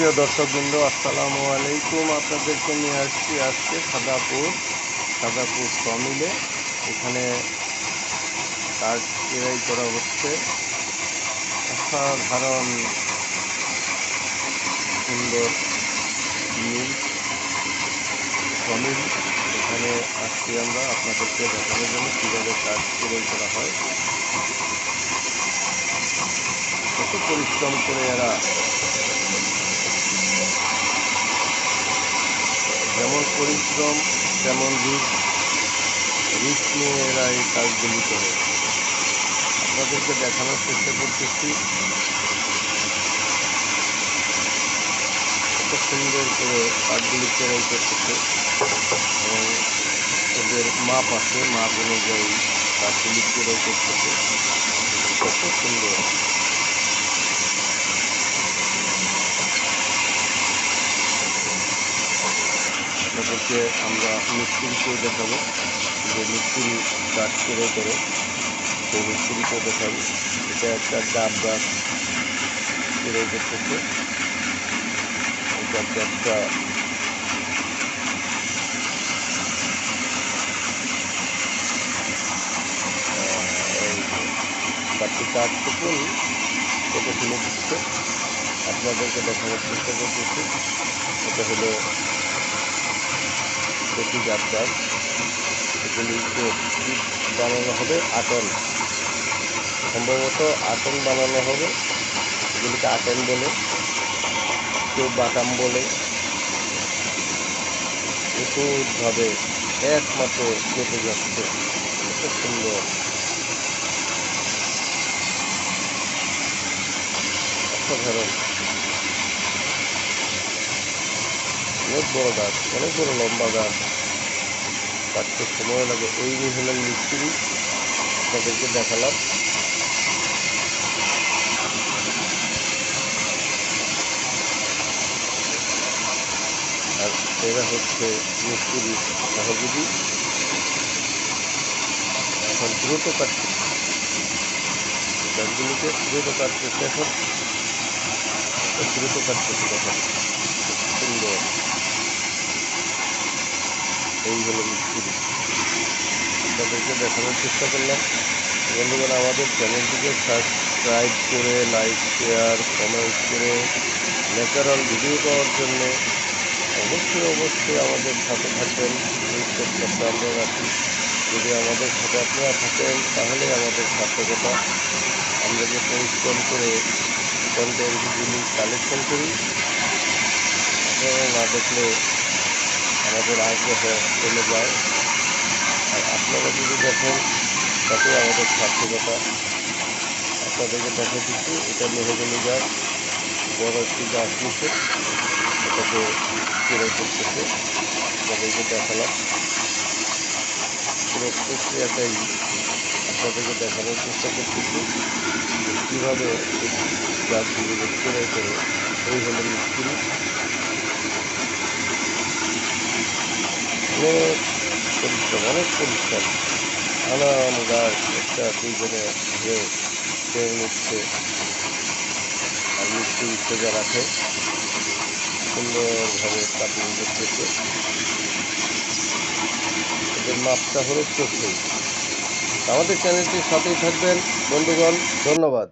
সুপ্রিয় দর্শকবৃন্দ, আসসালামু আলাইকুম। আপনাদেরকে নিয়ে আসছি আজকে সাদাপুর সাদাপুর সমিলে। এখানে কাজ কেরাই করা হচ্ছে। অসাধারণ সুন্দর মিল সমিল, এখানে আসছি আমরা আপনাদেরকে দেখানোর জন্য কীভাবে কাজ কেরাই করা হয়। কত পরিশ্রম করে এরা পরিশ্রম তেমন রিস্ক রিস্ক নিয়ে এরা এই কাজগুলি করে। আপনাদেরকে দেখানোর চেষ্টা করতেছি। কত সুন্দর করে কাঠগুলি কেরাই করতেছে। এবং ওদের মাপ আছে, মাপ অনুযায়ী কাঠগুলি কেরাই করতেছে। কত সুন্দর। আপনাদেরকে আমরা মিস্ত্রিকেও দেখাবো যে মিস্ত্রি কাজ করে করে সেই মিস্ত্রিকেও দেখাবো। এটা একটা ডাব গাছ করে করতেছে এটা একটা আহ, এই কাঠটি কাঠটুকুন তুলে দিচ্ছে আপনাদেরকে দেখানোর চেষ্টা করতেছি। এটা হলো প্রতি যাত্রার এগুলিকে বানানো হবে, আটন। সম্ভবত আটন বানানো হবে। এগুলিকে আটন বলে, কেউ বাটাম বলে। নিখুঁতভাবে একমাত্র কেটে যাচ্ছে। কত সুন্দর। অসাধারণ। অনেক বড় গাছ, অনেক বড় লম্বা গাছ। কাটতে সময় লাগে। এই হলেন মিস্ত্রি আপনাদেরকে দেখালাম। আর এরা হচ্ছে মিস্ত্রি সহযোগী। এখন দ্রুত কাটছে গাছগুলিকে দ্রুত কাটতেছে এখন। দ্রুত কাটতেছে দেখেন। সুন্দর। এই হলো মিস্ত্রি আপনাদেরকে দেখানোর চেষ্টা করলাম। বন্ধুগণ, আমাদের চ্যানেলটিকে সাবস্ক্রাইব করে, লাইক, শেয়ার, কমেন্ট করে ন্যাচারাল ভিডিও পাওয়ার জন্য অবশ্যই অবশ্যই আমাদের সাথে থাকবেন। এই আমরা রাখি। যদি আমাদের সাথে আপনারা থাকেন, তাহলে আমাদের সার্থকতা। আমরা যে পরিশ্রম করে কন্টেন্টগুলি কালেকশন করি, আপনারা না দেখলে আমাদের আগ্রহ চলে যায়। আর আপনারা যদি দেখেন, তাতে আমাদের সার্থকতা। আপনাদেরকে দেখা দিচ্ছি, এটা মেহগনি গাছ বড় একটি গাছ নিচ্ছে। এটাকে কেড়ে করতেছে। আপনাদেরকে দেখালাম। পুরো প্রক্রিয়াটাই আপনাদেরকে দেখানোর চেষ্টা করতেছি কীভাবে গাছগুলিকে কেড়ে করে এই হলো মিস্ত্রি অনেক পরিশ্রম অনেক পরিশ্রম আনাম গাছ একটা দুইজনে ধরে কেড়ে নিচ্ছে আর মিষ্টি সোজা রাখে সুন্দরভাবে কাটিং করতেছে এদের মাপটা হলো চোখেই আমাদের চ্যানেলটির সাথেই থাকবেন। বন্ধুগণ, ধন্যবাদ।